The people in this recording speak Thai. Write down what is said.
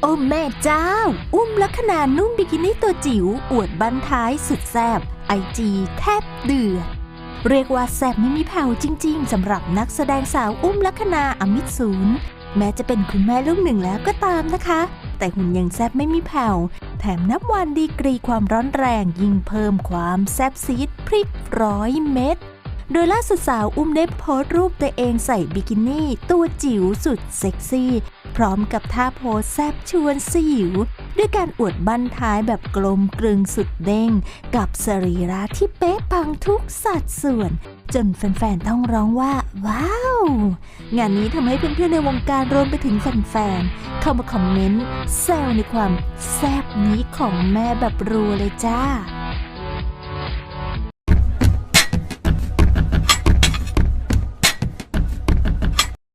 โอ้แม่เจ้า อุ้มลักษณานุ่มบิกินี่ตัวจิ๋วอวดบั้นท้ายสุดแซบไอจีแทบเดือดเรียกว่าแซบไม่มีแผ่วจริง ๆสำหรับนักแสดงสาวอุ้มลักษณาอมิตศูนย์แม้จะเป็นคุณแม่ลูกหนึ่งแล้วก็ตามนะคะ แต่หุ่นยังแซบไม่มีแผ่วแถมนับวันดีกรีความร้อนแรงยิ่งเพิ่มความแซบซีดพริกร้อยเม็ดโดยล่าสุดสาวอุ้มได้โพสต์รูปตัวเองใส่บิกินี่ตัวจิ๋วสุดเซ็กซี่ ร้อมกับท่าโพสแซบชวนสยิว ด้วยการอวดบั้นท้ายแบบกลมกลึงสุดเด้ง กับสรีระที่เป๊ะปังทุกสัดส่วน จนแฟนๆ ต้องร้องว่า ว้าว งานนี้ทำให้เพื่อนๆ ในวงการรวมไปถึงแฟนๆ เข้ามาคอมเมนต์แซวในความแซบนี้ของแม่แบบรัวเลยจ้า